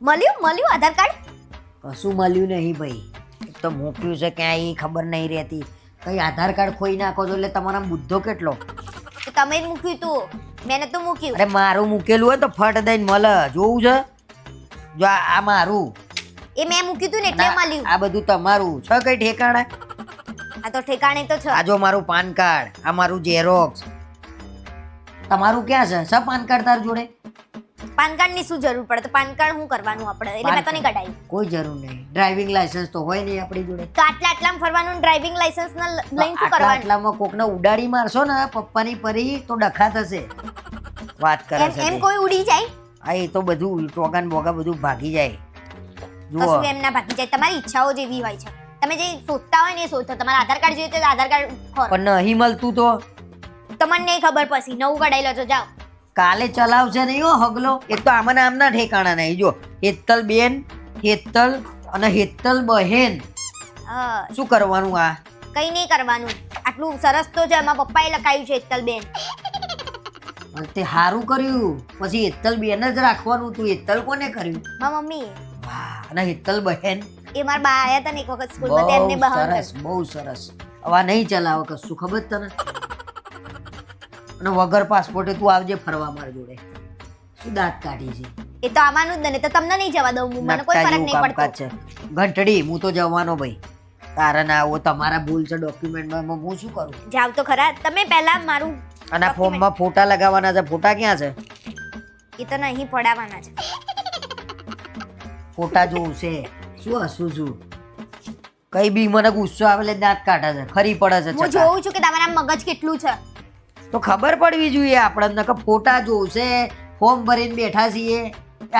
મળ્યું? મળ્યું આધાર કાર્ડ? કશું મળ્યું નહીં ભાઈ. એક તો મોકલ્યું છે ક્યાંય ખબર નહીં રહેતી. કઈ આધાર કાર્ડ ખોઈ નાખો છો એટલે તમારા બુદ્ધો કેટલો? તો તમે જ મૂક્યું તું. મેં તો મૂક્યું. અરે મારું મૂકેલું હોય તો ફટ દઈને મળે. જોવું છે? જો આ આ મારું. એ મેં મૂક્યું તું ને એટલે મળ્યું. આ બધું તમારું. છે કઈ ઠેકાણે? આ તો ઠેકાણે તો છે. આ જો મારું પાન કાર્ડ આ મારું ઝેરોક્સ તમારું ક્યાં છે? સ પાન કાર્ડ તાર જોડે? પાન કાર્ડની શું જરૂર પડે? તો પાન કાર્ડ શું કરવાનું આપણે? એટલે મેં તો નહીં કઢાયું કોઈ જરૂર નહીં. ડ્રાઇવિંગ લાયસન્સ તો હોય નહીં આપણી જોડે. તો આટલા આટલામાં ફરવાનું ડ્રાઇવિંગ લાયસન્સ ના લઈને શું કરવાનું? આટલામાં કોકને ઉડાડી મારશો ને પપ્પાની પરી તો ડખા થશે. વાત કરે એમ છે એમ કોઈ ઉડી જાય? આ એ તો બધું ટોગન બોગા બધું ભાગી જાય. જુઓ. એમ ના ભાગી જાય. તમારી ઈચ્છાઓ જેવી હોય છે. તમે જે શોધતા હોય ને એ શોધો. તમારા આધાર કાર્ડ જોઈએ તો આધાર કાર્ડ પણ નહીં મળતું તો? તમને નહીં ખબર પછી નવું કઢાઈ લો છો જાઓ. કાલે ચલાવશે નહીં હો હગલો. એ તો આમાં આમના ઠેકાણા નહીં. જો હેતલ બેન હેતલ અને હેતલ બહેન. શું કરવાનું આ? કઈ નહીં કરવાનું. આટલું સરસ તો છે એમાં પપ્પાએ લખાયું છે હેતલ બેન. તે સારું કર્યું. પછી હેતલ બેન જ રાખવાનું તું. હેતલ કોને કર્યું? મારા મમ્મી વાહ અને હેતલ બહેન. એ મારા બા આયા ને એક વખત સ્કૂલમાં તેમને બહુ સરસ બહુ સરસ. હવા નહીં ચલાવો કશું ખબર તને? અને વગર પાસપોર્ટે તું આવજે ફરવા માર જોડે. શું દાંત કાઢી છે? એ તો આવવાનું જ ને તો તમને નહીં જવા દઉં મને કોઈ ફરક નહીં પડતો. છે. ઘંટડી હું તો જવાનો ભાઈ. તારા ના આવો તમારા ભૂલ છે ડોક્યુમેન્ટમાં માં હું શું કરું? જાવ તો ખરા તમે પહેલા મારું અને ફોર્મમાં ફોટા લગાવવાના છે ફોટા ક્યાં છે? એ તો નહીં પડાવવાના છે. ફોટા જોવું છે. શું હસું છું? કઈ બી મને ગુસ્સો આવે એટલે દાંત કાઢે છે ખરી પડે છે હું જોઉં છું કે તમારા મગજ કેટલું છે. તો ખબર પડવી જોઈએ આપણને કે ફોટા જોશે ફોર્મ ભરીને બેઠા છીએ.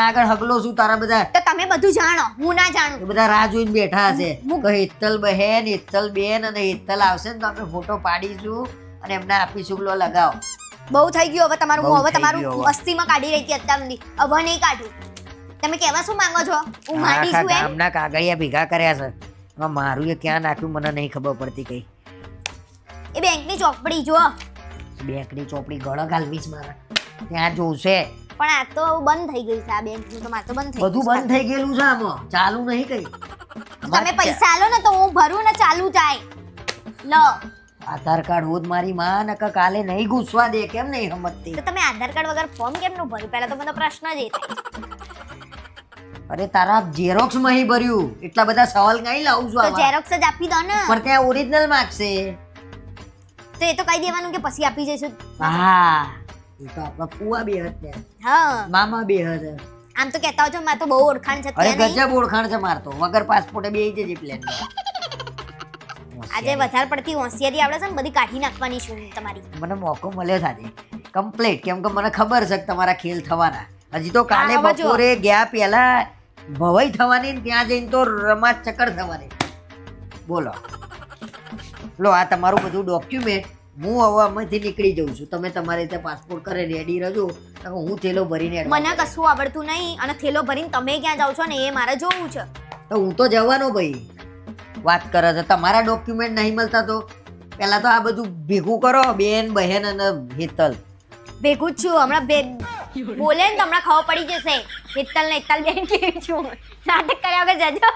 આગળ હગલો શું તારા બધા? તો તમે બધું જાણો હું ના જાણું. બધા રાહ જોઈને બેઠા છે. કે હેતલ બહેન હેતલ બેન અને હેતલ આવશે ને તો આપણે ફોટો પાડીશું અને એમને આપીશું લો લગાવો. બહુ થઈ ગયું હવે તમારું હું હવે તમારું. મસ્તીમાં કાઢી રહી હતી અત્યાર સુધી. હવે નહીં કાઢું. તમે કહેવા શું માંગો છો? હું માની છું એમ. ગામના કાગળિયા ભેગા કર્યા છે. એમાં મારું એ ક્યાં નાખ્યું મને નહીં ખબર પડતી કઈ. એ બેંકની ચોપડી જો બેંકની ચોપડી ગળક ગાલવીશ મારા ત્યાં જોશે. પણ આ તો બંધ થઈ ગઈ છે આ બેંકનું તો મારે તો બંધ થઈ બધું બંધ થઈ ગયેલું છે આમાં. ચાલુ નહીં કઈ. તમે પૈસા આલો ને તો હું ભરું ને ચાલુ જાય. લો. આધાર કાર્ડ હોત મારી માં ને કાલે નહીં ઘૂસવા દે. કેમ નહીં સમજતી તો તમે આધાર કાર્ડ વગર ફોર્મ કેમ નું ભર્યું? પહેલા તો મને પ્રશ્ન જ અરે તારા ઝેરોક્સમાં ભર્યું. એટલા બધા સવાલ કઈ લાવું છું તો ઝેરોક્સ જ આપી દો ને. પણ ત્યાં ઓરિજિનલ માગશે તો એ તો કહી દેવાનું કે પછી આપી જઈશું. હા. એ તો આપણા ફુવા બે હતા. હા. મામા બે હતા. આમ તો કહેતા હોય મારે તો બહુ ઓળખાણ છે અરે ગજબ ઓળખાણ છે મારતો વગર પાસપોર્ટે બે જજે પ્લેન આજે વધારે પડતી હોશિયારી આવડે છે ને બધી કાઢી નાખવાની છું તમારી. મને મોકો મળ્યો સાથે કમ્પ્લીટ કેમ કે મને ખબર છે કે તમારા ખેલ થવાના. હજી તો કાલે બપોરે ગયા પહેલા ભવાઈ થવાની ત્યાં જઈને તો રમા ચક્કર થવાની. બોલો. લો આ તમારું બધું ડોક્યુમેન્ટ હું હવે આમાંથી નીકળી જઉં છું. તમે તમારી રીતે પાસપોર્ટ કરે રેડી રહેજો હું થેલો ભરીને મને કશું આવડતું નહીં અને થેલો ભરીને તમે ક્યાં જાઓ છો ને એ મારે જોવું છે. તો હું તો જવાનો ભાઈ. વાત કરે છે તમારા ડોક્યુમેન્ટ નહીં મળતા તો? પહેલાં તો આ બધું ભેગું કરો બેન બહેન અને હેતલ. ભેગું જ છું હમણાં બે બોલે ને તો હમણાં ખબર પડી જશે. હેતલ ને હેતલ બેન કેવી છું? નાટક કર્યા વગર જજો.